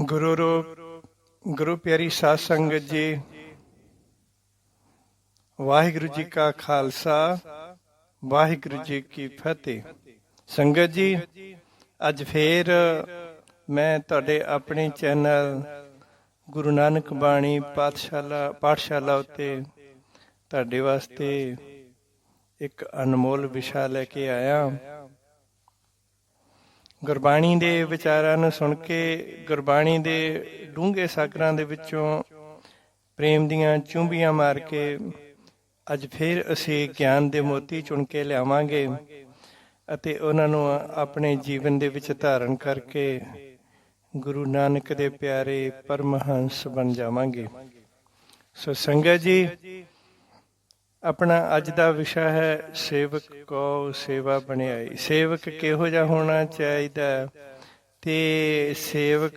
ਗੁਰੂ ਰੂਪ, ਗੁਰੂ ਪਿਆਰੀ ਸਾਧ ਸੰਗਤ ਜੀ, ਵਾਹਿਗੁਰੂ ਜੀ ਕਾ ਖਾਲਸਾ, ਵਾਹਿਗੁਰੂ ਜੀ ਕੀ ਫਤਿਹ। ਸੰਗਤ ਜੀ, ਅੱਜ ਫੇਰ ਮੈਂ ਤੁਹਾਡੇ ਆਪਣੇ ਚੈਨਲ ਗੁਰੂ ਨਾਨਕ ਬਾਣੀ ਪਾਠਸ਼ਾਲਾ ਪਾਠਸ਼ਾਲਾ ਉੱਤੇ ਤੁਹਾਡੇ ਵਾਸਤੇ ਇੱਕ ਅਨਮੋਲ ਵਿਸ਼ਾ ਲੈ ਕੇ ਆਇਆ। ਗੁਰਬਾਣੀ ਦੇ ਵਿਚਾਰਾਂ ਨੂੰ ਸੁਣ ਕੇ ਗੁਰਬਾਣੀ ਦੇ ਡੂੰਘੇ ਸਾਗਰਾਂ ਦੇ ਵਿੱਚੋਂ ਪ੍ਰੇਮ ਦੀਆਂ ਚੁੰਬੀਆਂ ਮਾਰ ਕੇ ਅੱਜ ਫਿਰ ਅਸੀਂ ਗਿਆਨ ਦੇ ਮੋਤੀ ਚੁਣ ਕੇ ਲਿਆਵਾਂਗੇ ਅਤੇ ਉਹਨਾਂ ਨੂੰ ਆਪਣੇ ਜੀਵਨ ਦੇ ਵਿੱਚ ਧਾਰਨ ਕਰਕੇ ਗੁਰੂ ਨਾਨਕ ਦੇ ਪਿਆਰੇ ਪਰਮਹੰਸ ਬਣ ਜਾਵਾਂਗੇ। ਸੋ ਸੰਗਤ ਜੀ ਆਪਣਾ ਅੱਜ ਦਾ ਵਿਸ਼ਾ ਹੈ ਸੇਵਕ ਕੋ ਸੇਵਾ ਬਣਾਈ ਸੇਵਕ ਕਿਹੋ ਜਿਹਾ ਹੋਣਾ ਚਾਹੀਦਾ? ਤੇ ਸੇਵਕ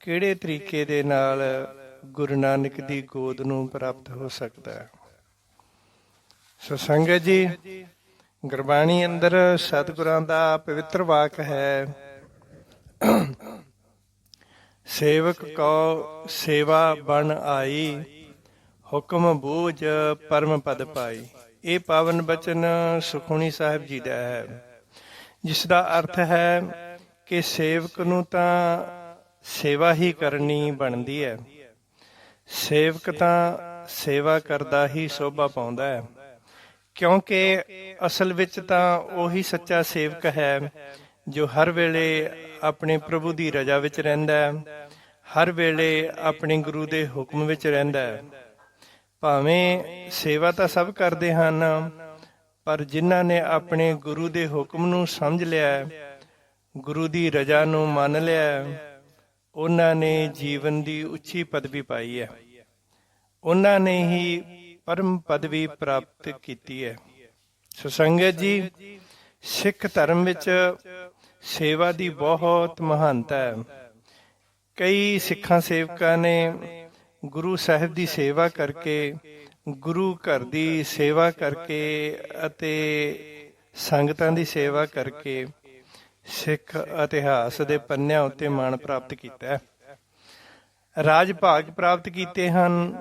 ਕਿਹੜੇ ਤਰੀਕੇ ਦੇ ਨਾਲ ਗੁਰੂ ਨਾਨਕ ਦੀ ਗੋਦ ਨੂੰ ਪ੍ਰਾਪਤ ਹੋ ਸਕਦਾ ਹੈ? ਸੋ ਸੰਗਤ ਜੀ, ਗੁਰਬਾਣੀ ਅੰਦਰ ਸਤਿਗੁਰਾਂ ਦਾ ਪਵਿੱਤਰ ਵਾਕ ਹੈ, ਸੇਵਕ ਕੋ ਸੇਵਾ ਬਣ ਆਈ। ਹੁਕਮ ਬੂਝ ਪਰਮ ਪਦ ਪਾਈ। ਇਹ ਪਾਵਨ ਬਚਨ ਸੁਖਮਨੀ ਸਾਹਿਬ ਜੀ ਦਾ ਹੈ। ਜਿਸ ਦਾ ਅਰਥ ਹੈ ਕਿ ਸੇਵਕ ਨੂੰ ਤਾਂ ਸੇਵਾ ਹੀ ਕਰਨੀ ਬਣਦੀ ਹੈ। ਸੇਵਕ ਤਾਂ ਸੇਵਾ ਕਰਦਾ ਹੀ ਸੋਭਾ ਪਾਉਂਦਾ ਹੈ। ਕਿਉਂਕਿ ਅਸਲ ਵਿੱਚ ਤਾਂ ਉਹੀ ਸੱਚਾ ਸੇਵਕ ਹੈ ਜੋ ਹਰ ਵੇਲੇ ਆਪਣੇ ਪ੍ਰਭੂ ਦੀ ਰਜ਼ਾ ਵਿੱਚ ਰਹਿੰਦਾ ਹੈ। ਹਰ ਵੇਲੇ ਆਪਣੇ ਗੁਰੂ ਦੇ ਹੁਕਮ ਵਿੱਚ ਰਹਿੰਦਾ ਹੈ। ਭਾਵੇਂ ਸੇਵਾ ਤਾਂ ਸਭ ਕਰਦੇ ਹਨ, ਪਰ ਜਿਨ੍ਹਾਂ ਨੇ ਆਪਣੇ ਗੁਰੂ ਦੇ ਹੁਕਮ ਨੂੰ ਸਮਝ ਲਿਆ, ਗੁਰੂ ਦੀ ਰਜ਼ਾ ਨੂੰ ਮੰਨ ਲਿਆ, ਉਹਨਾਂ ਨੇ ਜੀਵਨ ਦੀ ਉੱਚੀ ਪਦਵੀ ਪਾਈ ਹੈ। ਉਹਨਾਂ ਨੇ ਹੀ ਪਰਮ ਪਦਵੀ ਪ੍ਰਾਪਤ ਕੀਤੀ ਹੈ। ਸੁਸੰਗਤ ਜੀ, ਸਿੱਖ ਧਰਮ ਵਿੱਚ ਸੇਵਾ ਦੀ ਬਹੁਤ ਮਹਾਨਤਾ ਹੈ। ਕਈ ਸਿੱਖਾਂ ਸੇਵਕਾਂ ਨੇ ਗੁਰੂ ਸਾਹਿਬ ਦੀ ਸੇਵਾ ਕਰਕੇ, ਗੁਰੂ ਘਰ ਦੀ ਸੇਵਾ ਕਰਕੇ ਅਤੇ ਸੰਗਤਾਂ ਦੀ ਸੇਵਾ ਕਰਕੇ ਸਿੱਖ ਇਤਿਹਾਸ ਦੇ ਪੰਨਿਆਂ ਉੱਤੇ ਮਾਣ ਪ੍ਰਾਪਤ ਕੀਤਾ ਹੈ। ਰਾਜ ਭਾਗ ਪ੍ਰਾਪਤ ਕੀਤੇ ਹਨ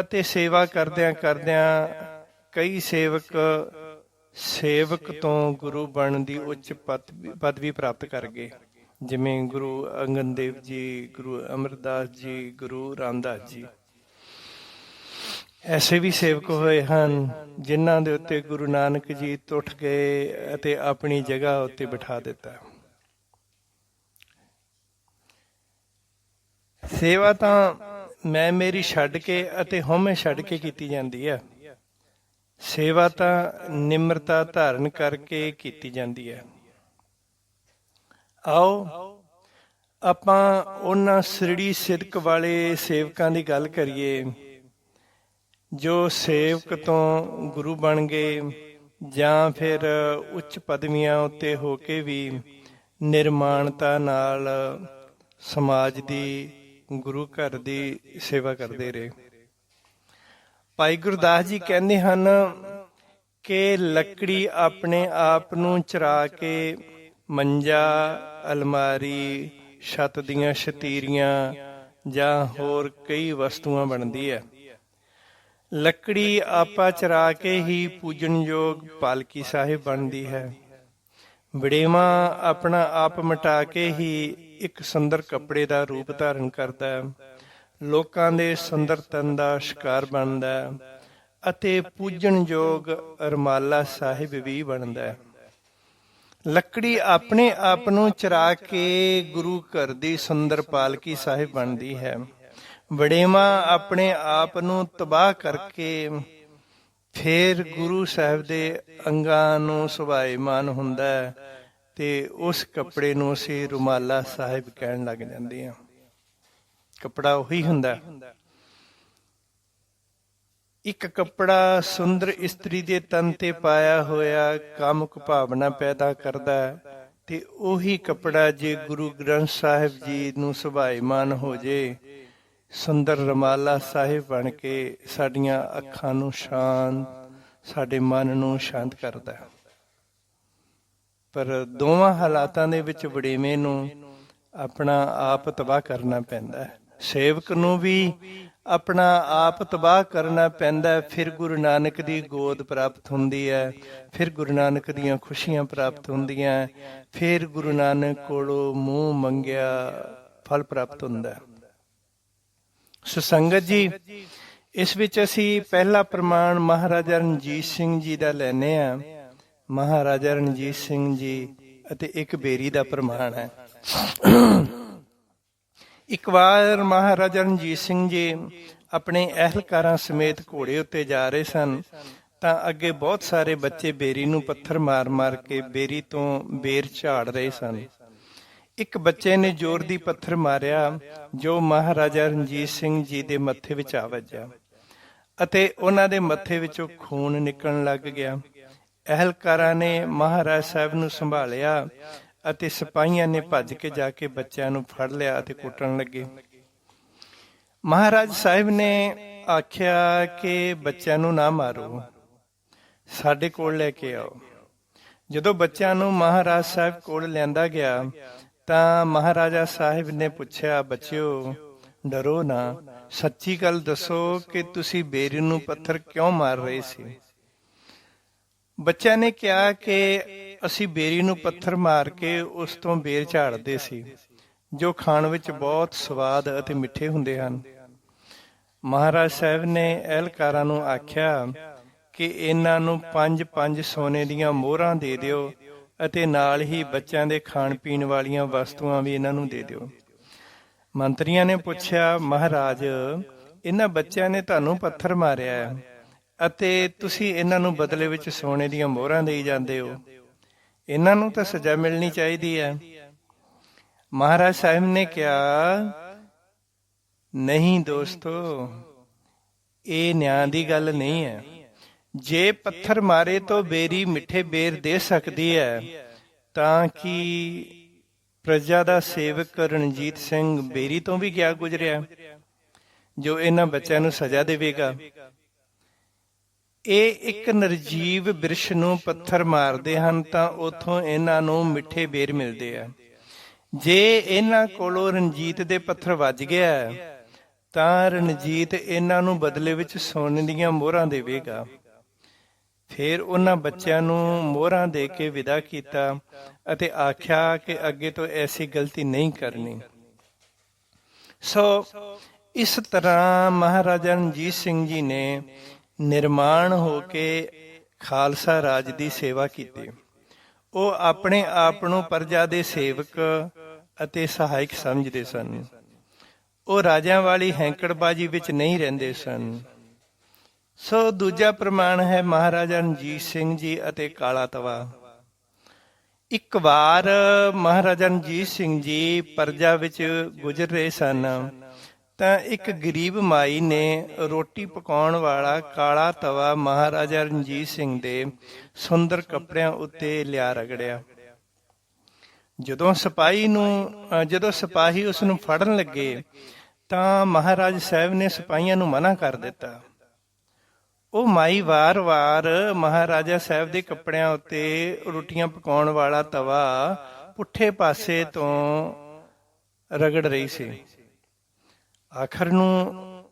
ਅਤੇ ਸੇਵਾ ਕਰਦਿਆਂ ਕਰਦਿਆਂ ਕਈ ਸੇਵਕ ਸੇਵਕ ਤੋਂ ਗੁਰੂ ਬਣਨ ਦੀ ਉੱਚ ਪਦ- ਪਦਵੀ ਪ੍ਰਾਪਤ ਕਰ ਗਏ। ਜਿਵੇਂ ਗੁਰੂ ਅੰਗਦ ਦੇਵ ਜੀ, ਗੁਰੂ ਅਮਰਦਾਸ ਜੀ, ਗੁਰੂ ਰਾਮਦਾਸ ਜੀ। ਐਸੇ ਵੀ ਸੇਵਕ ਹੋਏ ਹਨ ਜਿਨ੍ਹਾਂ ਦੇ ਉੱਤੇ ਗੁਰੂ ਨਾਨਕ ਜੀ ਟੁੱਟ ਗਏ ਅਤੇ ਆਪਣੀ ਜਗ੍ਹਾ ਉੱਤੇ ਬਿਠਾ ਦਿੱਤਾ। ਸੇਵਾ ਤਾਂ ਮੈਂ ਮੇਰੀ ਛੱਡ ਕੇ ਅਤੇ ਹਉਮੈ ਛੱਡ ਕੇ ਕੀਤੀ ਜਾਂਦੀ ਹੈ ਸੇਵਾ ਤਾਂ ਨਿਮਰਤਾ ਧਾਰਨ ਕਰਕੇ ਕੀਤੀ ਜਾਂਦੀ ਹੈ ਆਓ, ਆਪਾਂ ਉਹਨਾਂ ਸ੍ਰਿੜੀ ਸਿਦਕ ਵਾਲੇ ਸੇਵਕਾਂ ਦੀ ਗੱਲ ਕਰੀਏ, ਜੋ ਸੇਵਕ ਤੋਂ ਗੁਰੂ ਬਣ ਗਏ ਜਾਂ ਫਿਰ ਉੱਚ ਪਦਵੀਆਂ ਉੱਤੇ ਹੋ ਕੇ ਵੀ ਨਿਰਮਾਣਤਾ ਨਾਲ ਸਮਾਜ ਦੀ ਗੁਰੂ ਘਰ ਦੀ ਸੇਵਾ ਕਰਦੇ ਰਹੇ। ਭਾਈ ਗੁਰਦਾਸ ਜੀ ਕਹਿੰਦੇ ਹਨ ਕਿ ਲੱਕੜੀ ਆਪਣੇ ਆਪ ਨੂੰ ਚਰਾ ਕੇ ਮੰਜਾ, ਅਲਮਾਰੀ, ਛੱਤ ਦੀਆਂ ਸ਼ਤੀਰੀਆਂ ਜਾਂ ਹੋਰ ਕਈ ਵਸਤੂਆਂ ਬਣਦੀ ਹੈ। ਲੱਕੜੀ ਆਪਾ ਚਰਾ ਕੇ ਹੀ ਪੂਜਣਯੋਗ ਪਾਲਕੀ ਸਾਹਿਬ ਬਣਦੀ ਹੈ। ਵੜੇਵਾ ਆਪਣਾ ਆਪ ਮਟਾ ਕੇ ਹੀ ਇੱਕ ਸੁੰਦਰ ਕੱਪੜੇ ਦਾ ਰੂਪ ਧਾਰਨ ਕਰਦਾ ਹੈ। ਲੋਕਾਂ ਦੇ ਸੁੰਦਰ ਤਨ ਦਾ ਸ਼ਿਕਾਰ ਬਣਦਾ ਹੈ ਅਤੇ ਪੂਜਣਯੋਗ ਰਮਾਲਾ ਸਾਹਿਬ ਵੀ ਬਣਦਾ ਹੈ। ਲੱਕੜੀ ਆਪਣੇ ਆਪ ਨੂੰ ਚਰਾ ਕੇ ਗੁਰੂ ਘਰ ਦੀ ਸੁੰਦਰ ਪਾਲਕੀ ਸਾਹਿਬ ਬਣਦੀ ਹੈ। ਵੜੇਵਾ ਆਪਣੇ ਆਪ ਨੂੰ ਤਬਾਹ ਕਰਕੇ ਫੇਰ ਗੁਰੂ ਸਾਹਿਬ ਦੇ ਅੰਗਾਂ ਨੂੰ ਸੁਭਾਈਮਾਨ ਹੁੰਦਾ ਤੇ ਉਸ ਕੱਪੜੇ ਨੂੰ ਅਸੀਂ ਰੁਮਾਲਾ ਸਾਹਿਬ ਕਹਿਣ ਲੱਗ ਜਾਂਦੇ ਹਾਂ। ਕੱਪੜਾ ਉਹੀ ਹੁੰਦਾ ਇੱਕ ਕੱਪੜਾ ਸੁੰਦਰ ਇਸਤਰੀ ਦੇ ਤਨ ਤੇ ਪਾਇਆ ਹੋਇਆ ਕਾਮੁਕ ਭਾਵਨਾ ਪੈਦਾ ਕਰਦਾ ਹੈ ਤੇ ਉਹੀ ਕੱਪੜਾ ਜੇ ਗੁਰੂ ਗ੍ਰੰਥ ਸਾਹਿਬ ਜੀ ਨੂੰ ਸੁਭਾਈਮਾਨ ਹੋ ਜੇ, ਸੁੰਦਰ ਰਮਾਲਾ ਸਾਹਿਬ ਬਣ ਕੇ ਸਾਡੀਆਂ ਅੱਖਾਂ ਨੂੰ ਸ਼ਾਂਤ ਸਾਡੇ ਮਨ ਨੂੰ ਸ਼ਾਂਤ ਕਰਦਾ ਹੈ। ਪਰ ਦੋਵਾਂ ਹਾਲਾਤਾਂ ਦੇ ਵਿੱਚ ਵੜੇਵੇਂ ਨੂੰ ਆਪਣਾ ਆਪ ਤਬਾਹ ਕਰਨਾ ਪੈਂਦਾ ਹੈ। ਸੇਵਕ ਨੂੰ ਵੀ ਆਪਣਾ ਆਪ ਤਬਾਹ ਕਰਨਾ ਪੈਂਦਾ ਫਿਰ ਗੁਰੂ ਨਾਨਕ ਦੀ ਗੋਦ ਪ੍ਰਾਪਤ ਹੁੰਦੀ ਹੈ। ਫਿਰ ਗੁਰੂ ਨਾਨਕ ਦੀਆਂ ਖੁਸ਼ੀਆਂ ਪ੍ਰਾਪਤ ਹੁੰਦੀਆਂ ਫਿਰ ਗੁਰੂ ਨਾਨਕ ਕੋਲੋਂ ਮੂੰਹ ਮੰਗਿਆ ਫਲ ਪ੍ਰਾਪਤ ਹੁੰਦਾ ਸੁਸੰਗਤ ਜੀ, ਇਸ ਵਿੱਚ ਅਸੀਂ ਪਹਿਲਾ ਪ੍ਰਮਾਣ ਮਹਾਰਾਜਾ ਰਣਜੀਤ ਸਿੰਘ ਜੀ ਦਾ ਲੈਨੇ ਆ। ਮਹਾਰਾਜਾ ਰਣਜੀਤ ਸਿੰਘ ਜੀ ਅਤੇ ਇੱਕ ਬੇਰੀ ਦਾ ਪ੍ਰਮਾਣ ਹੈ। ਇੱਕ ਵਾਰ ਮਹਾਰਾਜਾ ਰਣਜੀਤ ਸਿੰਘ ਜੀ ਆਪਣੇ ਅਹਿਲਕਾਰਾਂ ਸਮੇਤ ਘੋੜੇ ਉੱਤੇ ਜਾ ਰਹੇ ਸਨ, ਤਾਂ ਅੱਗੇ ਬਹੁਤ ਸਾਰੇ ਬੱਚੇ ਬੇਰੀ ਨੂੰ ਪੱਥਰ ਮਾਰ-ਮਾਰ ਕੇ ਬੇਰੀ ਤੋਂ ਬੇਰ ਝਾੜ ਰਹੇ ਸਨ। ਇੱਕ ਬੱਚੇ ਨੇ ਜ਼ੋਰ ਦੀ ਪੱਥਰ ਮਾਰਿਆ, ਜੋ ਮਹਾਰਾਜਾ ਰਣਜੀਤ ਸਿੰਘ ਜੀ ਦੇ ਮੱਥੇ ਵਿੱਚ ਆ ਵੱਜਿਆ ਅਤੇ ਉਹਨਾਂ ਦੇ ਮੱਥੇ ਵਿੱਚੋਂ ਖੂਨ ਨਿਕਲਣ ਲੱਗ ਗਿਆ। ਅਹਿਲਕਾਰਾਂ ਨੇ ਮਹਾਰਾਜ ਸਾਹਿਬ ਨੂੰ ਸੰਭਾਲਿਆ ਅਤੇ ਸਿਪਾਹੀਆਂ ਨੇ ਭੱਜ ਕੇ ਜਾ ਕੇ ਬੱਚਿਆਂ ਨੂੰ ਫੜ ਲਿਆ ਅਤੇ ਕੁੱਟਣ ਲੱਗੇ। ਮਹਾਰਾਜ ਸਾਹਿਬ ਨੇ ਆਖਿਆ ਕਿ ਬੱਚਿਆਂ ਨੂੰ ਨਾ ਮਾਰੋ, ਸਾਡੇ ਕੋਲ ਲੈ ਕੇ ਆਓ। ਜਦੋਂ ਬੱਚਿਆਂ ਨੂੰ ਮਹਾਰਾਜ ਸਾਹਿਬ ਕੋਲ ਲਿਆਂਦਾ ਗਿਆ, ਤਾਂ ਮਹਾਰਾਜਾ ਸਾਹਿਬ ਨੇ ਪੁੱਛਿਆ, ਬੱਚਿਓ, ਡਰੋ ਨਾ। ਸੱਚੀ ਗੱਲ ਦੱਸੋ ਕਿ ਤੁਸੀਂ ਬੇਰੀ ਨੂੰ ਪੱਥਰ ਕਿਉਂ ਮਾਰ ਰਹੇ ਸੀ? ਬੱਚਿਆਂ ਨੇ ਕਿਹਾ ਕਿ ਅਸੀਂ ਬੇਰੀ ਨੂੰ ਪੱਥਰ ਮਾਰ ਕੇ ਉਸ ਤੋਂ ਬੇਰ ਝਾੜਦੇ ਸੀ, ਜੋ ਖਾਣ ਵਿੱਚ ਬਹੁਤ ਸਵਾਦ ਅਤੇ ਮਿੱਠੇ ਹੁੰਦੇ ਹਨ। ਮਹਾਰਾਜ ਸਾਹਿਬ ਨੇ ਅਹਿਲਕਾਰਾਂ ਨੂੰ ਆਖਿਆ ਕਿ ਇਹਨਾਂ ਨੂੰ ਪੰਜ ਪੰਜ ਸੋਨੇ ਦੀਆਂ ਮੋਹਰਾਂ ਦੇ ਦਿਓ ਅਤੇ ਨਾਲ ਹੀ ਬੱਚਿਆਂ ਦੇ ਖਾਣ ਪੀਣ ਵਾਲੀਆਂ ਵਸਤੂਆਂ ਵੀ ਇਹਨਾਂ ਨੂੰ ਦੇ ਦਿਓ। ਮੰਤਰੀਆਂ ਨੇ ਪੁੱਛਿਆ, ਮਹਾਰਾਜ, ਇਹਨਾਂ ਬੱਚਿਆਂ ਨੇ ਤੁਹਾਨੂੰ ਪੱਥਰ ਮਾਰਿਆ ਹੈ ਅਤੇ ਤੁਸੀਂ ਇਹਨਾਂ ਨੂੰ ਬਦਲੇ ਵਿੱਚ ਸੋਨੇ ਦੀਆਂ ਮੋਹਰਾਂ ਦੇਈ ਜਾਂਦੇ ਹੋ? ਇਹਨਾਂ ਨੂੰ ਤਾਂ ਸਜ਼ਾ ਮਿਲਣੀ ਚਾਹੀਦੀ ਹੈ। ਮਹਾਰਾਜ ਸਾਹਿਬ ਨੇ ਕਿਹਾ, ਨਹੀਂ ਦੋਸਤੋ, ਇਹ ਨਿਆਂ ਦੀ ਗੱਲ ਨਹੀਂ ਹੈ। ਜੇ ਪੱਥਰ ਮਾਰੇ ਤੋਂ ਬੇਰੀ ਮਿੱਠੇ ਬੇਰ ਦੇ ਸਕਦੀ ਹੈ। ਤਾਂ ਕਿ ਪ੍ਰਜਾ ਦਾ ਸੇਵਕ ਰਣਜੀਤ ਸਿੰਘ ਬੇਰੀ ਤੋਂ ਵੀ ਗਿਆ ਗੁਜਰਿਆ? ਜੋ ਇਹਨਾਂ ਬੱਚਿਆਂ ਨੂੰ ਸਜ਼ਾ ਦੇਵੇਗਾ। ਇਹ ਇੱਕ ਨਰਜੀਵ ਬਿਰਸ਼ ਨੂੰ ਪੱਥਰ ਮਾਰਦੇ ਹਨ ਤਾਂ ਉਥੋਂ ਇਹਨਾਂ ਨੂੰ ਮਿੱਠੇ ਬੇਰ ਮਿਲਦੇ ਆ। ਜੇ ਇਹਨਾਂ ਕੋਲੋਂ ਰਣਜੀਤ ਦੇ ਪੱਥਰ ਵੱਜ ਗਿਆ ਤਾਂ ਰਣਜੀਤ ਇਹਨਾਂ ਨੂੰ ਬਦਲੇ ਵਿੱਚ ਸੋਨੇ ਦੀਆਂ ਮੋਹਰਾਂ ਦੇਵੇਗਾ। ਫਿਰ ਉਹਨਾਂ ਬੱਚਿਆਂ ਨੂੰ ਮੋਹਰਾਂ ਦੇ ਕੇ ਵਿਦਾ ਕੀਤਾ ਅਤੇ ਆਖਿਆ ਕਿ ਅੱਗੇ ਤੋਂ ਐਸੀ ਗਲਤੀ ਨਹੀਂ ਕਰਨੀ। ਸੋ, ਇਸ ਤਰ੍ਹਾਂ ਮਹਾਰਾਜਾ ਰਣਜੀਤ ਸਿੰਘ ਜੀ ਨੇ ਨਿਰਮਾਣ ਹੋ ਕੇ ਖਾਲਸਾ ਰਾਜ ਦੀ ਸੇਵਾ ਕੀਤੀ। ਉਹ ਆਪਣੇ ਆਪ ਨੂੰ ਪ੍ਰਜਾ ਦੇ ਸੇਵਕ ਅਤੇ ਸਹਾਇਕ ਸਮਝਦੇ ਸਨ। ਉਹ ਰਾਜਿਆਂ ਵਾਲੀ ਹੈਂਕੜਬਾਜੀ ਵਿੱਚ ਨਹੀਂ ਰਹਿੰਦੇ ਸਨ। ਸੋ ਦੂਜਾ ਪ੍ਰਮਾਣ ਹੈ ਮਹਾਰਾਜਾ ਰਣਜੀਤ ਸਿੰਘ ਜੀ ਅਤੇ ਕਾਲਾ ਤਵਾ। ਇੱਕ ਵਾਰ ਮਹਾਰਾਜਾ ਰਣਜੀਤ ਸਿੰਘ ਜੀ ਪਰਜਾ ਵਿੱਚ ਗੁਜ਼ਰ ਰਹੇ ਸਨ। ਤਾਂ ਇੱਕ ਗਰੀਬ ਮਾਈ ਨੇ ਰੋਟੀ ਪਕਾਉਣ ਵਾਲਾ ਕਾਲਾ ਤਵਾ ਮਹਾਰਾਜਾ ਰਣਜੀਤ ਸਿੰਘ ਦੇ ਸੁੰਦਰ ਕੱਪੜਿਆਂ ਉੱਤੇ ਲਿਆ ਰਗੜਿਆ। ਜਦੋਂ ਸਿਪਾਹੀ ਨੂੰ ਜਦੋਂ ਸਿਪਾਹੀ ਉਸ ਨੂੰ ਫੜਨ ਲੱਗੇ, ਤਾਂ ਮਹਾਰਾਜ ਸਾਹਿਬ ਨੇ ਸਿਪਾਹੀਆਂ ਨੂੰ ਮਨਾ ਕਰ ਦਿੱਤਾ। ਉਹ ਮਾਈ ਵਾਰ-ਵਾਰ ਮਹਾਰਾਜਾ ਸਾਹਿਬ ਦੇ ਕੱਪੜਿਆਂ ਉੱਤੇ ਰੋਟੀਆਂ ਪਕਾਉਣ ਵਾਲਾ ਤਵਾ ਪੁੱਠੇ ਪਾਸੇ ਤੋਂ ਰਗੜ ਰਹੀ ਸੀ। ਆਖਰ ਨੂੰ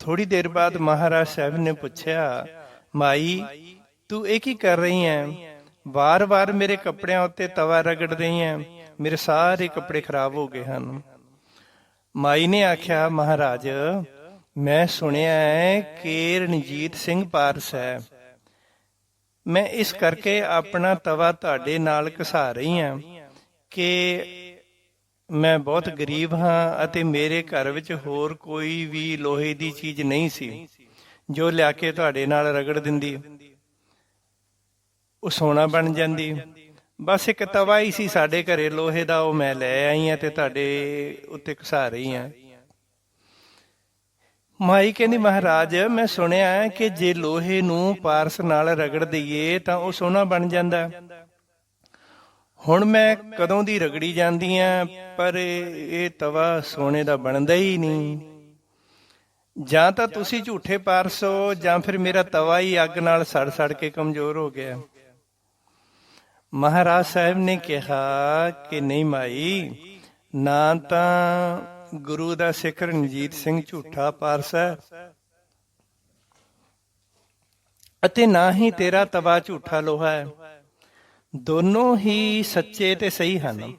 ਥੋੜੀ ਦੇਰ ਬਾਅਦ ਮਹਾਰਾਜ ਸਾਹਿਬ ਨੇ ਪੁੱਛਿਆ, ਮਾਈ, ਤੂੰ ਇਹ ਕੀ ਕਰ ਰਹੀ ਹੈ ਵਾਰ-ਵਾਰ ਮੇਰੇ ਕੱਪੜਿਆਂ ਉੱਤੇ ਤਵਾ ਰਗੜ ਰਹੀ ਹੈ ਮੇਰੇ ਸਾਰੇ ਕੱਪੜੇ ਖਰਾਬ ਹੋ ਗਏ ਹਨ। ਮਾਈ ਨੇ ਆਖਿਆ, ਮਹਾਰਾਜ, ਮੈਂ ਸੁਣਿਆ ਹੈ ਕਿ ਰਣਜੀਤ ਸਿੰਘ ਪਾਰਸ ਹੈ। ਮੈਂ ਇਸ ਕਰਕੇ ਆਪਣਾ ਤਵਾ ਤੁਹਾਡੇ ਨਾਲ ਘਸਾ ਰਹੀ ਹਾਂ ਕਿ ਮੈਂ ਬਹੁਤ ਗਰੀਬ ਹਾਂ ਅਤੇ ਮੇਰੇ ਘਰ ਵਿੱਚ ਹੋਰ ਕੋਈ ਵੀ ਲੋਹੇ ਦੀ ਚੀਜ਼ ਨਹੀਂ ਸੀ, ਜੋ ਲਿਆ ਕੇ ਤੁਹਾਡੇ ਨਾਲ ਰਗੜ ਦਿੰਦੀ। ਉਹ ਸੋਨਾ ਬਣ ਜਾਂਦੀ। ਬਸ ਇੱਕ ਤਵਾ ਹੀ ਸੀ ਸਾਡੇ ਘਰੇ, ਲੋਹੇ ਦਾ ਉਹ ਮੈਂ ਲੈ ਆਈ ਆ ਤੇ ਤੁਹਾਡੇ ਉੱਤੇ ਘਸਾ ਰਹੀ ਹਾਂ। ਮਾਈ ਕਹਿੰਦੀ, ਮਹਾਰਾਜ, ਮੈਂ ਸੁਣਿਆ ਕਿ ਜੇ ਲੋਹੇ ਨੂੰ ਪਾਰਸ ਨਾਲ ਰਗੜ ਦਈਏ ਤਾਂ ਉਹ ਸੋਨਾ ਬਣ ਜਾਂਦਾ। ਹੁਣ ਮੈਂ ਕਦੋਂ ਦੀ ਰਗੜੀ ਜਾਂਦੀ ਆ, ਪਰ ਇਹ ਤਵਾ ਸੋਨੇ ਦਾ ਬਣਦਾ ਹੀ ਨਹੀਂ। ਜਾਂ ਤਾਂ ਤੁਸੀਂ ਝੂਠੇ ਪਾਰਸ ਹੋ, ਜਾਂ ਫਿਰ ਮੇਰਾ ਤਵਾ ਹੀ ਅੱਗ ਨਾਲ ਸੜ ਸੜ ਕੇ ਕਮਜ਼ੋਰ ਹੋ ਗਿਆ। ਮਹਾਰਾਜ ਸਾਹਿਬ ਨੇ ਕਿਹਾ ਕਿ ਨਹੀਂ ਮਾਈ, ਨਾ ਤਾਂ ਗੁਰੂ ਦਾ ਸਿੱਖ ਰਣਜੀਤ ਸਿੰਘ ਝੂਠਾ ਪਾਰਸ ਹੈ, ਅਤੇ ਨਾ ਹੀ ਤੇਰਾ ਤਵਾ ਝੂਠਾ ਲੋਹਾ ਹੈ। ਦੋਨੋਂ ਹੀ ਸੱਚੇ ਤੇ ਸਹੀ ਹਨ।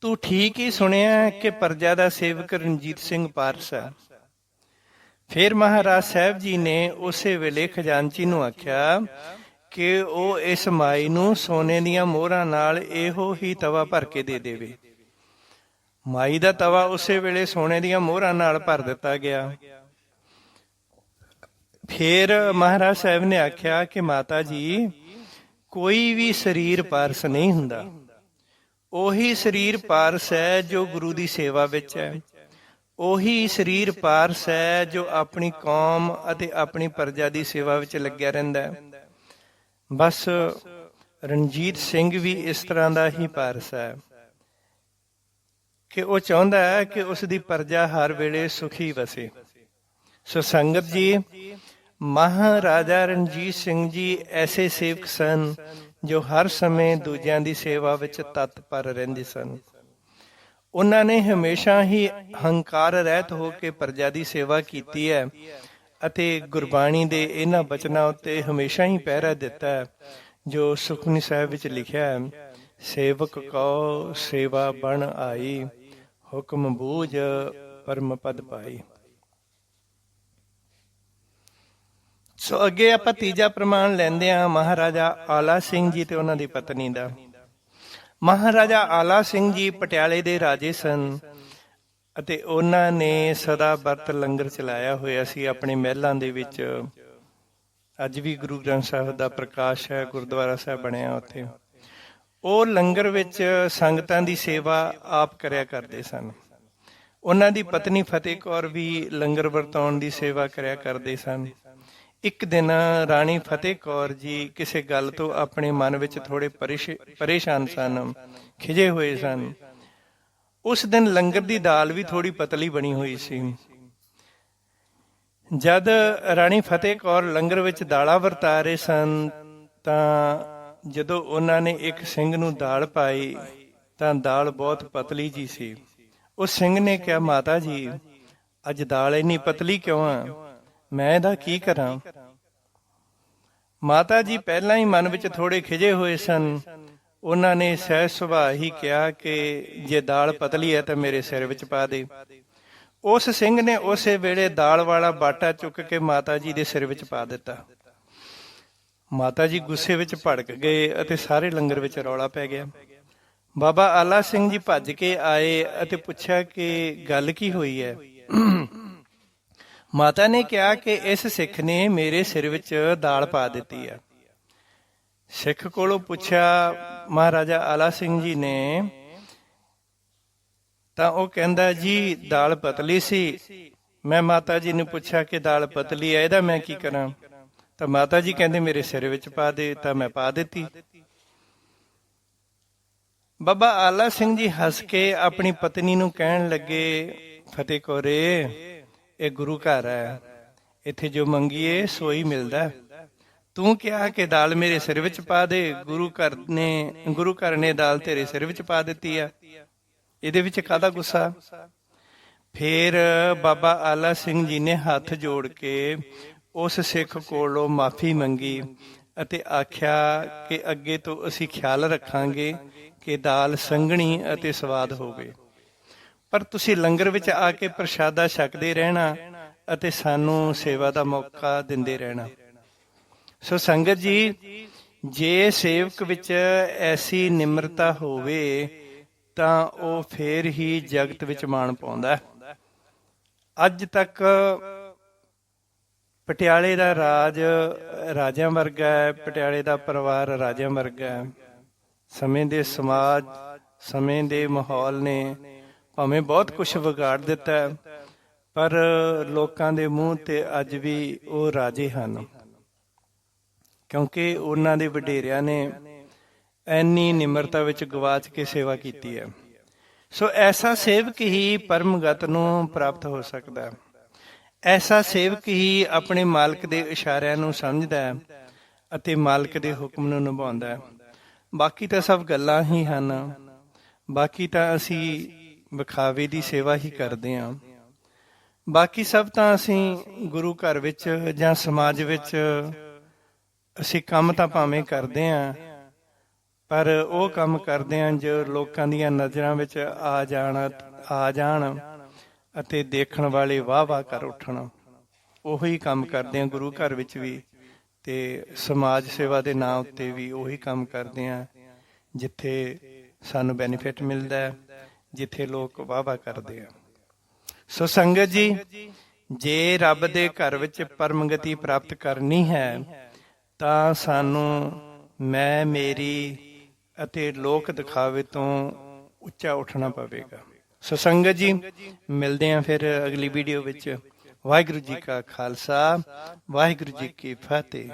ਤੂੰ ਠੀਕ ਹੀ ਸੁਣਿਆ ਕਿ ਪਰਜਾ ਦਾ ਸੇਵਕ ਰਣਜੀਤ ਸਿੰਘ ਪਾਰਸ ਹੈ। ਫਿਰ ਮਹਾਰਾਜ ਸਾਹਿਬ ਜੀ ਨੇ ਉਸੇ ਵੇਲੇ ਖਜ਼ਾਨਚੀ ਨੂੰ ਆਖਿਆ ਕਿ ਉਹ ਇਸ ਮਾਈ ਨੂੰ ਸੋਨੇ ਦੀਆਂ ਮੋਹਰਾਂ ਨਾਲ ਇਹੋ ਹੀ ਤਵਾ ਭਰ ਕੇ ਦੇ ਦੇਵੇ। ਮਾਈ ਦਾ ਤਵਾ ਉਸੇ ਵੇਲੇ ਸੋਨੇ ਦੀਆਂ ਮੋਹਰਾਂ ਨਾਲ ਭਰ ਦਿੱਤਾ ਗਿਆ। ਫਿਰ ਮਹਾਰਾਜ ਸਾਹਿਬ ਨੇ ਆਖਿਆ ਕਿ ਮਾਤਾ ਜੀ ਕੋਈ ਵੀ ਸਰੀਰ ਪਾਰਸ ਨਹੀਂ ਹੁੰਦਾ। ਉਹੀ ਸਰੀਰ ਪਾਰਸ ਹੈ ਜੋ ਗੁਰੂ ਦੀ ਸੇਵਾ ਵਿੱਚ ਹੈ। ਉਹੀ ਸਰੀਰ ਪਾਰਸ ਹੈ ਜੋ ਆਪਣੀ ਕੌਮ ਅਤੇ ਆਪਣੀ ਪ੍ਰਜਾ ਦੀ ਸੇਵਾ ਵਿੱਚ ਲੱਗਿਆ ਰਹਿੰਦਾ ਹੈ। ਬਸ ਰਣਜੀਤ ਸਿੰਘ ਵੀ ਇਸ ਤਰ੍ਹਾਂ ਦਾ ਹੀ ਪਾਰਸ ਹੈ ਕਿ ਉਹ ਚਾਹੁੰਦਾ ਹੈ ਕਿ ਉਸ ਦੀ ਪ੍ਰਜਾ ਹਰ ਵੇਲੇ ਸੁਖੀ ਵਸੇ। ਸੋ ਸੰਗਤ ਜੀ ਮਹਾਰਾਜਾ ਰਣਜੀਤ ਸਿੰਘ ਜੀ ਐਸੇ ਸੇਵਕ ਸਨ ਜੋ ਹਰ ਸਮੇਂ ਦੂਜਿਆਂ ਦੀ ਸੇਵਾ ਵਿੱਚ ਤਤਪਰ ਰਹਿੰਦੇ ਸਨ। ਉਹਨਾਂ ਨੇ ਹਮੇਸ਼ਾ ਹੀ ਹੰਕਾਰ ਰਹਿਤ ਹੋ ਕੇ ਪ੍ਰਜਾ ਦੀ ਸੇਵਾ ਕੀਤੀ ਹੈ ਅਤੇ ਗੁਰਬਾਣੀ ਦੇ ਇਹਨਾਂ ਬਚਨਾਂ ਉੱਤੇ ਹਮੇਸ਼ਾ ਹੀ ਪਹਿਰਾ ਦਿੱਤਾ ਹੈ, ਜੋ ਸੁਖਮਨੀ ਸਾਹਿਬ ਵਿੱਚ ਲਿਖਿਆ ਹੈ, ਸੇਵਕ ਕੋ ਸੇਵਾ ਬਣ ਆਈ, ਹੁਕਮ ਬੂਝ ਪਰਮ ਪਦ ਪਾਈ। ਸੋ ਅੱਗੇ ਆਪਾਂ ਤੀਜਾ ਪ੍ਰਮਾਣ ਲੈਂਦੇ ਹਾਂ, ਮਹਾਰਾਜਾ ਆਲਾ ਸਿੰਘ ਜੀ ਤੇ ਉਹਨਾਂ ਦੀ ਪਤਨੀ ਦਾ। ਮਹਾਰਾਜਾ ਆਲਾ ਸਿੰਘ ਜੀ ਪਟਿਆਲੇ ਦੇ ਰਾਜੇ ਸਨ ਅਤੇ ਉਹਨਾਂ ਨੇ ਸਦਾ ਵਰਤ ਲੰਗਰ ਚਲਾਇਆ ਹੋਇਆ ਸੀ ਆਪਣੇ ਮਹਿਲਾਂ ਦੇ ਵਿੱਚ। ਅੱਜ ਵੀ ਗੁਰੂ ਗ੍ਰੰਥ ਸਾਹਿਬ ਦਾ ਪ੍ਰਕਾਸ਼ ਹੈ, ਗੁਰਦੁਆਰਾ ਸਾਹਿਬ ਬਣਿਆ ਉੱਥੇ। ਉਹ ਲੰਗਰ ਵਿੱਚ ਸੰਗਤਾਂ ਦੀ ਸੇਵਾ ਆਪ ਕਰਿਆ ਕਰਦੇ ਸਨ। ਉਹਨਾਂ ਦੀ ਪਤਨੀ ਫਤਿਹ ਕੌਰ ਵੀ ਲੰਗਰ ਵਰਤਾਉਣ ਦੀ ਸੇਵਾ ਕਰਿਆ ਕਰਦੇ ਸਨ। ਇੱਕ ਦਿਨ ਰਾਣੀ ਫਤਿਹ ਕੌਰ ਜੀ ਕਿਸੇ ਗੱਲ ਤੋਂ ਆਪਣੇ ਮਨ ਵਿੱਚ ਥੋੜੇ ਪਰੇਸ਼ਾਨ ਸਨ ਖਿਜੇ ਹੋਏ ਸਨ। ਉਸ ਦਿਨ ਲੰਗਰ ਦੀ ਦਾਲ ਵੀ ਥੋੜੀ ਪਤਲੀ ਬਣੀ ਹੋਈ ਸੀ। ਜਦ ਰਾਣੀ ਫਤਿਹ ਕੌਰ ਲੰਗਰ ਵਿੱਚ ਦਾਲਾਂ ਵਰਤਾ ਰਹੇ ਸਨ, ਤਾਂ ਜਦੋਂ ਉਹਨਾਂ ਨੇ ਇੱਕ ਸਿੰਘ ਨੂੰ ਦਾਲ ਪਾਈ, ਤਾਂ ਦਾਲ ਬਹੁਤ ਪਤਲੀ ਜੀ ਸੀ। ਉਸ ਸਿੰਘ ਨੇ ਕਿਹਾ, ਮਾਤਾ ਜੀ, ਅੱਜ ਦਾਲ ਇੰਨੀ ਪਤਲੀ ਕਿਉਂ ਆ? ਮੈਂ ਇਹਦਾ ਕੀ ਕਰਾਂ? ਮਾਤਾ ਜੀ ਪਹਿਲਾਂ ਹੀ ਮਨ ਵਿੱਚ ਥੋੜੇ ਖਿਜੇ ਹੋਏ ਸਨ। ਉਹਨਾਂ ਨੇ ਸਹਿ ਸੁਭਾਅ ਹੀ ਕਿਹਾ ਕਿ ਜੇ ਦਾਲ ਪਤਲੀ ਹੈ ਤਾਂ ਮੇਰੇ ਸਿਰ ਵਿੱਚ ਪਾ ਦੇ। ਉਸ ਸਿੰਘ ਨੇ ਉਸੇ ਵੇਲੇ ਦਾਲ ਵਾਲਾ ਬਾਟਾ ਚੁੱਕ ਕੇ ਮਾਤਾ ਜੀ ਦੇ ਸਿਰ ਵਿੱਚ ਪਾ ਦਿੱਤਾ। ਮਾਤਾ ਜੀ ਗੁੱਸੇ ਵਿੱਚ ਭੜਕ ਗਏ ਅਤੇ ਸਾਰੇ ਲੰਗਰ ਵਿੱਚ ਰੌਲਾ ਪੈ ਗਿਆ। ਬਾਬਾ ਆਲਾ ਸਿੰਘ ਜੀ ਭੱਜ ਕੇ ਆਏ ਅਤੇ ਪੁੱਛਿਆ ਕਿ ਗੱਲ ਕੀ ਹੋਈ ਹੈ? ਮਾਤਾ ਨੇ ਕਿਹਾ ਕਿ ਇਸ ਸਿੱਖ ਨੇ ਮੇਰੇ ਸਿਰ ਵਿੱਚ ਦਾਲ ਪਾ ਦਿੱਤੀ ਹੈ ਸਿੱਖ ਕੋਲੋਂ ਪੁੱਛਿਆ, ਮਹਾਰਾਜਾ ਆਲਾ ਸਿੰਘ ਜੀ ਨੇ? ਤਾਂ ਉਹ ਕਹਿੰਦਾ, ਜੀ, ਦਾਲ ਪਤਲੀ ਸੀ। ਮੈਂ ਮਾਤਾ ਜੀ ਨੂੰ ਪੁੱਛਿਆ ਕਿ ਦਾਲ ਪਤਲੀ ਹੈ ਇਹਦਾ ਮੈਂ ਕੀ ਕਰਾਂ? ਤਾਂ ਮਾਤਾ ਜੀ ਕਹਿੰਦੇ, ਮੇਰੇ ਸਿਰ ਵਿੱਚ ਪਾ ਦੇ। ਤਾਂ ਮੈਂ ਪਾ ਦਿੱਤੀ। ਬਾਬਾ ਆਲਾ ਸਿੰਘ ਜੀ ਹੱਸ ਕੇ ਆਪਣੀ ਪਤਨੀ ਨੂੰ ਕਹਿਣ ਲੱਗੇ, ਫਤਿਹ ਕੋਰੇ ਇਹ ਗੁਰੂ ਘਰ ਹੈ। ਇੱਥੇ ਜੋ ਮੰਗੀਏ, ਸੋਈ ਮਿਲਦਾ ਤੂੰ ਕਿਹਾ ਕਿ ਦਾਲ ਮੇਰੇ ਸਿਰ ਵਿੱਚ ਪਾ ਦੇ, ਗੁਰੂ ਘਰ ਨੇ, ਗੁਰੂ ਘਰ ਨੇ ਦਾਲ ਤੇਰੇ ਸਿਰ ਵਿੱਚ ਪਾ ਦਿੱਤੀ ਆ। ਇਹਦੇ ਵਿੱਚ ਕਾਦਾ ਗੁੱਸਾ? ਫੇਰ ਬਾਬਾ ਆਲਾ ਸਿੰਘ ਜੀ ਨੇ ਹੱਥ ਜੋੜ ਕੇ ਉਸ ਸਿੱਖ ਕੋਲੋਂ ਮਾਫੀ ਮੰਗੀ ਅਤੇ ਆਖਿਆ ਕਿ ਅੱਗੇ ਤੋਂ ਅਸੀਂ ਖਿਆਲ ਰੱਖਾਂਗੇ ਕਿ ਦਾਲ ਸੰਘਣੀ ਅਤੇ ਸਵਾਦ ਹੋਵੇ। ਪਰ ਤੁਸੀਂ ਲੰਗਰ ਵਿੱਚ ਆ ਕੇ ਪ੍ਰਸ਼ਾਦਾ ਛਕਦੇ ਰਹਿਣਾ ਅਤੇ ਸਾਨੂੰ ਸੇਵਾ ਦਾ ਮੌਕਾ ਦਿੰਦੇ ਰਹਿਣਾ। ਸੋ ਸੰਗਤ ਜੀ, ਜੇ ਸੇਵਕ ਵਿੱਚ ਐਸੀ ਨਿਮਰਤਾ ਹੋਵੇ, ਤਾਂ ਉਹ ਫੇਰ ਹੀ ਜਗਤ ਵਿੱਚ ਮਾਣ ਪਾਉਂਦਾ ਅੱਜ ਤੱਕ ਪਟਿਆਲੇ ਦਾ ਰਾਜ ਰਾਜਿਆਂ ਵਰਗਾ ਹੈ, ਪਟਿਆਲੇ ਦਾ ਪਰਿਵਾਰ ਰਾਜਿਆਂ ਵਰਗਾ ਹੈ। ਸਮੇਂ ਦੇ ਸਮਾਜ, ਸਮੇਂ ਦੇ ਮਾਹੌਲ ਨੇ ਭਾਵੇਂ ਬਹੁਤ ਕੁਝ ਵਿਗਾੜ ਦਿੱਤਾ ਪਰ ਲੋਕਾਂ ਦੇ ਮੂੰਹ ਤੇ ਅੱਜ ਵੀ ਉਹ ਰਾਜੇ ਹਨ। ਕਿਉਂਕਿ ਉਹਨਾਂ ਦੇ ਵਡੇਰਿਆਂ ਨੇ ਐਨੀ ਨਿਮਰਤਾ ਵਿੱਚ ਗਵਾਚ ਕੇ ਸੇਵਾ ਕੀਤੀ ਹੈ। ਸੋ ਐਸਾ ਸੇਵਕ ਹੀ ਪਰਮਗਤ ਨੂੰ ਪ੍ਰਾਪਤ ਹੋ ਸਕਦਾ ਹੈ। ਐਸਾ ਸੇਵਕ ਹੀ ਆਪਣੇ ਮਾਲਕ ਦੇ ਇਸ਼ਾਰਿਆਂ ਨੂੰ ਸਮਝਦਾ ਹੈ ਅਤੇ ਮਾਲਕ ਦੇ ਹੁਕਮ ਨੂੰ ਨਿਭਾਉਂਦਾ ਹੈ। ਬਾਕੀ ਤਾਂ ਸਭ ਗੱਲਾਂ ਹੀ ਹਨ। ਬਾਕੀ ਤਾਂ ਅਸੀਂ ਵਿਖਾਵੇ ਦੀ ਸੇਵਾ ਹੀ ਕਰਦੇ ਹਾਂ। ਬਾਕੀ ਸਭ ਤਾਂ ਅਸੀਂ ਗੁਰੂ ਘਰ ਵਿੱਚ ਜਾਂ ਸਮਾਜ ਵਿੱਚ ਅਸੀਂ ਕੰਮ ਤਾਂ ਭਾਵੇਂ ਕਰਦੇ ਹਾਂ, ਪਰ ਉਹ ਕੰਮ ਕਰਦੇ ਹਾਂ ਜੋ ਲੋਕਾਂ ਦੀਆਂ ਨਜ਼ਰਾਂ ਵਿੱਚ ਆ ਜਾਣ ਆ ਜਾਣ ਅਤੇ ਦੇਖਣ ਵਾਲੇ ਵਾਹ ਵਾਹ ਕਰ ਉੱਠਣ। ਉਹੀ ਕੰਮ ਕਰਦੇ ਹਾਂ ਗੁਰੂ ਘਰ ਵਿੱਚ ਵੀ ਤੇ ਸਮਾਜ ਸੇਵਾ ਦੇ ਨਾਂ ਉੱਤੇ ਵੀ ਉਹੀ ਕੰਮ ਕਰਦੇ ਹਾਂ, ਜਿੱਥੇ ਸਾਨੂੰ ਬੈਨੀਫਿਟ ਮਿਲਦਾ ਹੈ। ਜਿੱਥੇ ਲੋਕ ਵਾਹ ਕਰਦੇ ਆ। ਸੋ ਸੰਗਤ ਜੀ, ਜੇ ਰੱਬ ਦੇ ਘਰ ਵਿੱਚ ਪਰਮ ਗਤੀ ਪ੍ਰਾਪਤ ਕਰਨੀ ਹੈ, ਤਾਂ ਸਾਨੂੰ ਮੈਂ, ਮੇਰੀ ਅਤੇ ਲੋਕ ਦਿਖਾਵੇ ਤੋਂ ਉੱਚਾ ਉੱਠਣਾ ਪਵੇਗਾ। ਸੋ ਸੰਗਤ ਜੀ, ਮਿਲਦੇ ਹਾਂ ਫਿਰ ਅਗਲੀ ਵੀਡੀਓ ਵਿੱਚ। ਵਾਹਿਗੁਰੂ ਜੀ ਕਾ ਖਾਲਸਾ, ਵਾਹਿਗੁਰੂ ਜੀ ਕੀ ਫਤਿਹ।